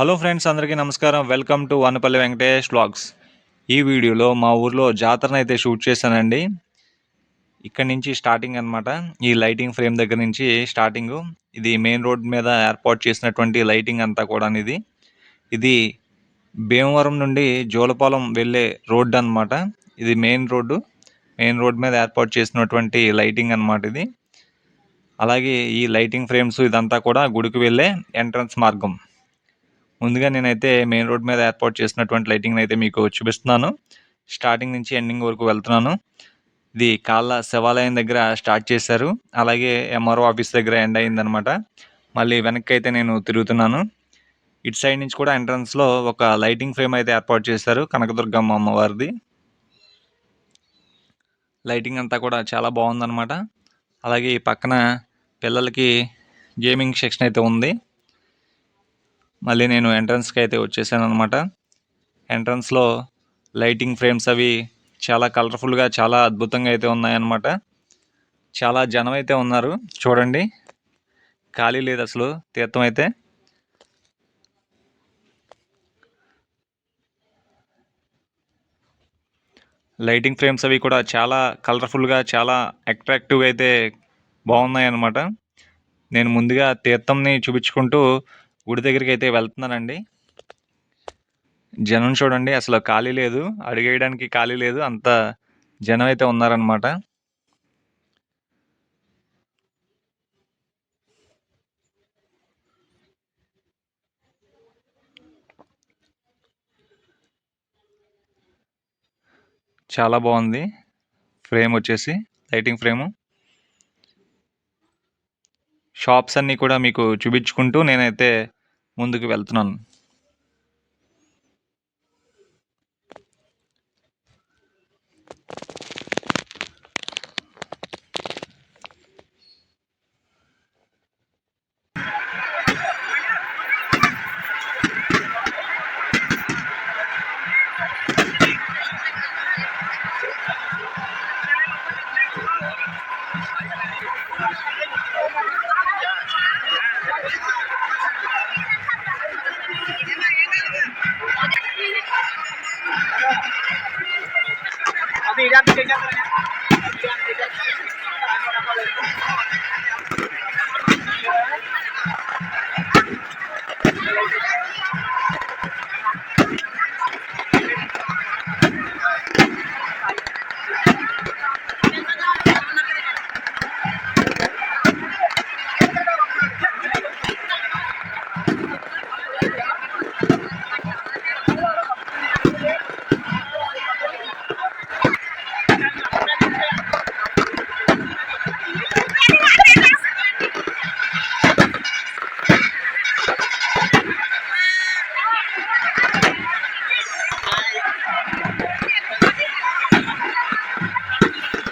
Hello friends అందరికీ నమస్కారం. Welcome to Vanapalli Venkatesh vlogs. ఈ వీడియోలో మా ఊర్లో జాతరను అయితే షూట్ చేశానండి. ఇక్కడ నుంచి స్టార్టింగ్ అన్నమాట. ఈ లైటింగ్ ఫ్రేమ్ దగ్గర నుంచి స్టార్టింగ్. ఇది మెయిన్ రోడ్ మీద ఏర్పాటు చేసినటువంటి లైటింగ్ అంతా కూడా ఇది ఇది భీమవరం నుండి జోలపాలెం వెళ్ళే రోడ్డు అన్నమాట. ఇది మెయిన్ రోడ్డు. మెయిన్ రోడ్ మీద ఏర్పాటు చేసినటువంటి లైటింగ్ అనమాట ఇది. అలాగే ఈ లైటింగ్ ఫ్రేమ్స్ ఇదంతా కూడా గుడికి వెళ్ళే ఎంట్రన్స్ మార్గం. ముందుగా నేనైతే మెయిన్ రోడ్ మీద ఏర్పాటు చేసినటువంటి లైటింగ్ అయితే మీకు చూపిస్తున్నాను. స్టార్టింగ్ నుంచి ఎండింగ్ వరకు వెళ్తున్నాను. ఇది కాళ్ళ శివాలయం దగ్గర స్టార్ట్ చేశారు. అలాగే ఎంఆర్ఓ ఆఫీస్ దగ్గర ఎండ్ అయిందనమాట మళ్ళీ వెనక్కి అయితే నేను తిరుగుతున్నాను. ఇటు సైడ్ నుంచి కూడా ఎంట్రన్స్లో ఒక లైటింగ్ ఫ్రేమ్ అయితే ఏర్పాటు చేశారు. కనకదుర్గమ్మ అమ్మవారిది. లైటింగ్ అంతా కూడా చాలా బాగుందన్నమాట. అలాగే ఈ పక్కన పిల్లలకి గేమింగ్ సెక్షన్ అయితే ఉంది. మళ్ళీ నేను ఎంట్రన్స్కి అయితే వచ్చేసాను అనమాట ఎంట్రన్స్లో లైటింగ్ ఫ్రేమ్స్ అవి చాలా కలర్ఫుల్గా చాలా అద్భుతంగా అయితే ఉన్నాయన్నమాట. చాలా జనం అయితే ఉన్నారు చూడండి. ఖాళీ లేదు అసలు తీర్థం అయితే. లైటింగ్ ఫ్రేమ్స్ అవి కూడా చాలా కలర్ఫుల్గా చాలా అట్రాక్టివ్గా అయితే బాగున్నాయి అన్నమాట నేను ముందుగా తీర్థంని చూపించుకుంటూ గుడి దగ్గరికి అయితే వెళ్తున్నానండి. జనం చూడండి అసలు ఖాళీ లేదు. అడిగేయడానికి ఖాళీ లేదు. అంత జనం అయితే ఉన్నారనమాట చాలా బాగుంది. ఫ్రేమ్ వచ్చేసి లైటింగ్ ఫ్రేము. షాప్స్ అన్నీ కూడా మీకు చూపించుకుంటూ నేనైతే ముందుకు వెళ్తున్నాను.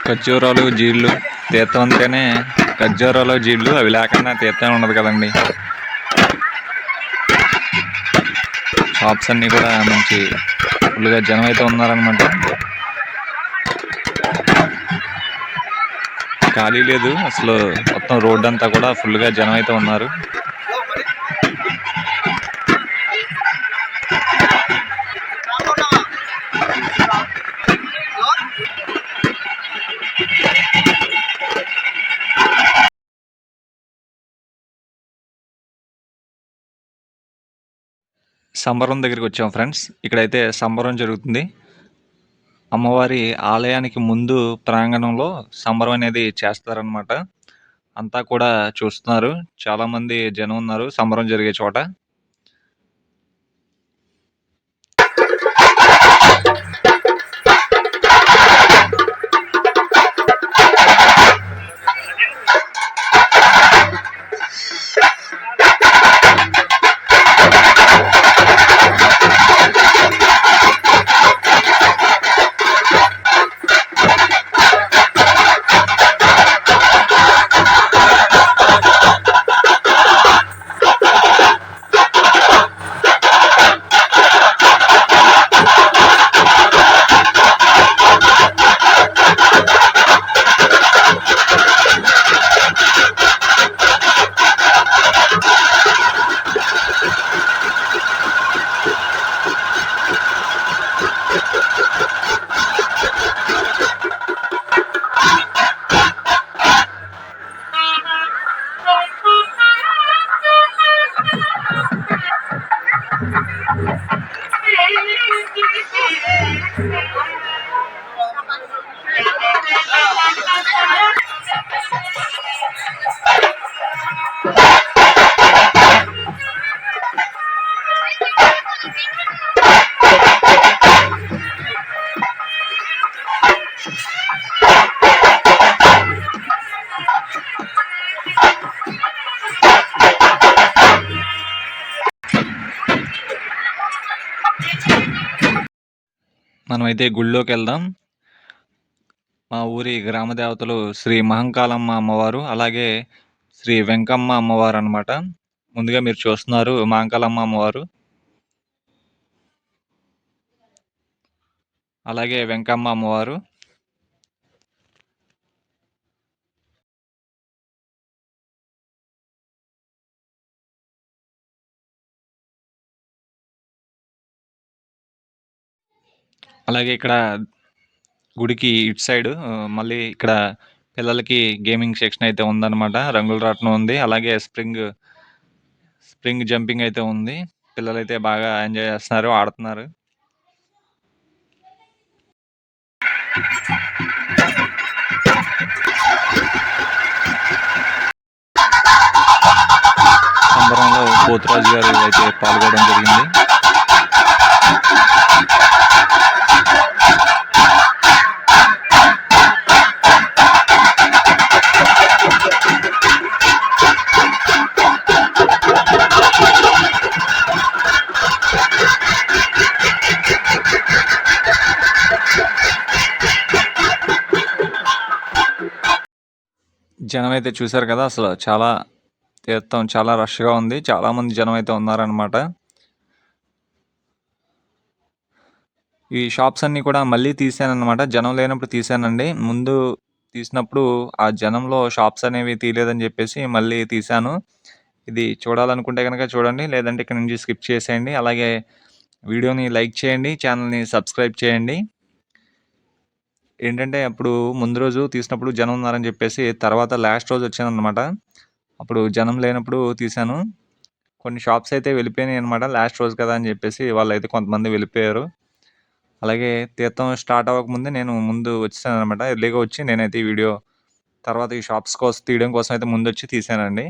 ఖర్జూరాలు జీళ్ళు తీర్థం అంటేనే ఖర్జూరాలు జీళ్ళు అవి లేకుండా తీర్థం ఉండదు కదండి. షాప్స్ అన్నీ కూడా మంచి ఫుల్గా జనం అయితే ఉన్నారనమాట ఖాళీ లేదు అసలు మొత్తం రోడ్ అంతా కూడా ఫుల్గా జనం అయితే ఉన్నారు. సంబరం దగ్గరికి వచ్చాం ఫ్రెండ్స్. ఇక్కడైతే సంబరం జరుగుతుంది. అమ్మవారి ఆలయానికి ముందు ప్రాంగణంలో సంబరం అనేది చేస్తారనమాట అంతా కూడా చూస్తున్నారు. చాలామంది జనం ఉన్నారు సంబరం జరిగే చోట. మనమైతే గుళ్ళోకి వెళ్దాం మా ఊరి గ్రామ దేవతలు శ్రీ మహంకాళమ్మ అమ్మవారు అలాగే శ్రీ వెంకమ్మ అమ్మవారు అనమాట ముందుగా మీరు చూస్తున్నారు మహంకాళమ్మ అమ్మవారు. అలాగే వెంకమ్మ అమ్మవారు. అలాగే ఇక్కడ గుడికి ఇటు సైడ్ మళ్ళీ ఇక్కడ పిల్లలకి గేమింగ్ సెక్షన్ అయితే ఉందన్నమాట. రంగుల రాట్నం ఉంది. అలాగే స్ప్రింగ్ స్ప్రింగ్ జంపింగ్ అయితే ఉంది. పిల్లలు అయితే బాగా ఎంజాయ్ చేస్తున్నారు ఆడుతున్నారు. సంబరంలో పోతురాజు గారు అయితే పాల్గొనడం జరిగింది. జనం అయితే చూశారు కదా అసలు చాలా తీర్థం చాలా రష్గా ఉంది. చాలామంది జనం అయితే ఉన్నారనమాట ఈ షాప్స్ అన్నీ కూడా మళ్ళీ తీసానమాట జనం లేనప్పుడు తీసానండి. ముందు తీసినప్పుడు ఆ జనంలో షాప్స్ అనేవి తీయలేదని చెప్పేసి మళ్ళీ తీశాను. ఇది చూడాలనుకుంటే కనుక చూడండి లేదంటే ఇక్కడ నుంచి స్కిప్ చేసేయండి. అలాగే వీడియోని లైక్ చేయండి ఛానల్ని సబ్స్క్రైబ్ చేయండి. ఏంటంటే అప్పుడు ముందు రోజు తీసినప్పుడు జనం ఉన్నారని చెప్పేసి తర్వాత లాస్ట్ రోజు వచ్చానన్నమాట అప్పుడు జనం లేనప్పుడు తీశాను. కొన్ని షాప్స్ అయితే వెళ్ళిపోయినాయి అనమాట లాస్ట్ రోజు కదా అని చెప్పేసి వాళ్ళైతే కొంతమంది వెళ్ళిపోయారు. అలాగే తీర్థం స్టార్ట్ అవ్వకముందే నేను ముందు వచ్చాను అనమాట ఎర్లీగా వచ్చి నేనైతే ఈ వీడియో తర్వాత ఈ షాప్స్ కోసం తీయడం కోసం అయితే ముందు వచ్చి తీసానండి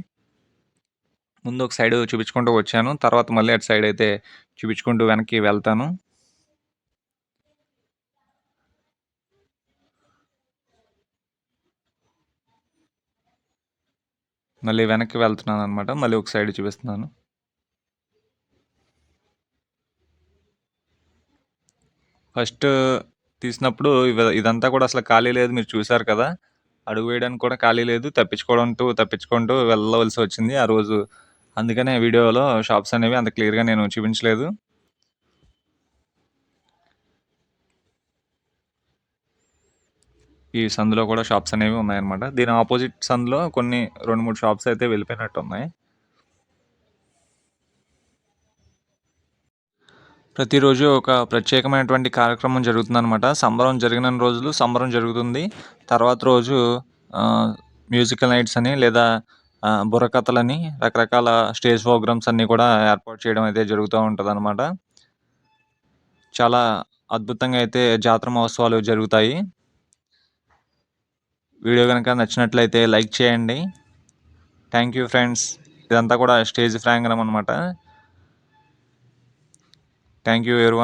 ముందు ఒక సైడ్ చూపించుకుంటూ వచ్చాను. తర్వాత మళ్ళీ అటు సైడ్ అయితే చూపించుకుంటూ వెనక్కి వెళ్తాను. మళ్ళీ వెనక్కి వెళ్తున్నాను అనమాట మళ్ళీ ఒక సైడ్ చూపిస్తున్నాను. ఫస్ట్ తీసినప్పుడు ఇవ- ఇదంతా కూడా అసలు ఖాళీ లేదు. మీరు చూసారు కదా అడుగు వేయడానికి కూడా ఖాళీ లేదు. తప్పించుకోవడంతో తప్పించుకుంటూ వెళ్ళవలసి వచ్చింది ఆ రోజు. అందుకనే వీడియోలో షాప్స్ అనేవి అంత క్లియర్గా నేను చూపించలేదు. ఈ సందులో కూడా షాప్స్ అనేవి ఉన్నాయన్నమాట. దీని ఆపోజిట్ సందులో కొన్ని రెండు మూడు షాప్స్ అయితే వెళ్ళిపోయినట్టు ఉన్నాయి. ప్రతిరోజు ఒక ప్రత్యేకమైనటువంటి కార్యక్రమం జరుగుతుందన్నమాట. సంబరం జరిగిన రోజులు సంబరం జరుగుతుంది. తర్వాత రోజు మ్యూజికల్ నైట్స్ అని లేదా బుర్రకథలని రకరకాల స్టేజ్ ప్రోగ్రామ్స్ అన్నీ కూడా ఏర్పాటు చేయడం అయితే జరుగుతూ ఉంటుంది చాలా అద్భుతంగా అయితే జాతర మహోత్సవాలు జరుగుతాయి. వీడియో కనుక నచ్చినట్లయితే లైక్ చేయండి. థ్యాంక్ యూ ఫ్రెండ్స్ ఇదంతా కూడా స్టేజ్ ప్రాంగణం అనమాట థ్యాంక్ యూ ఎవరి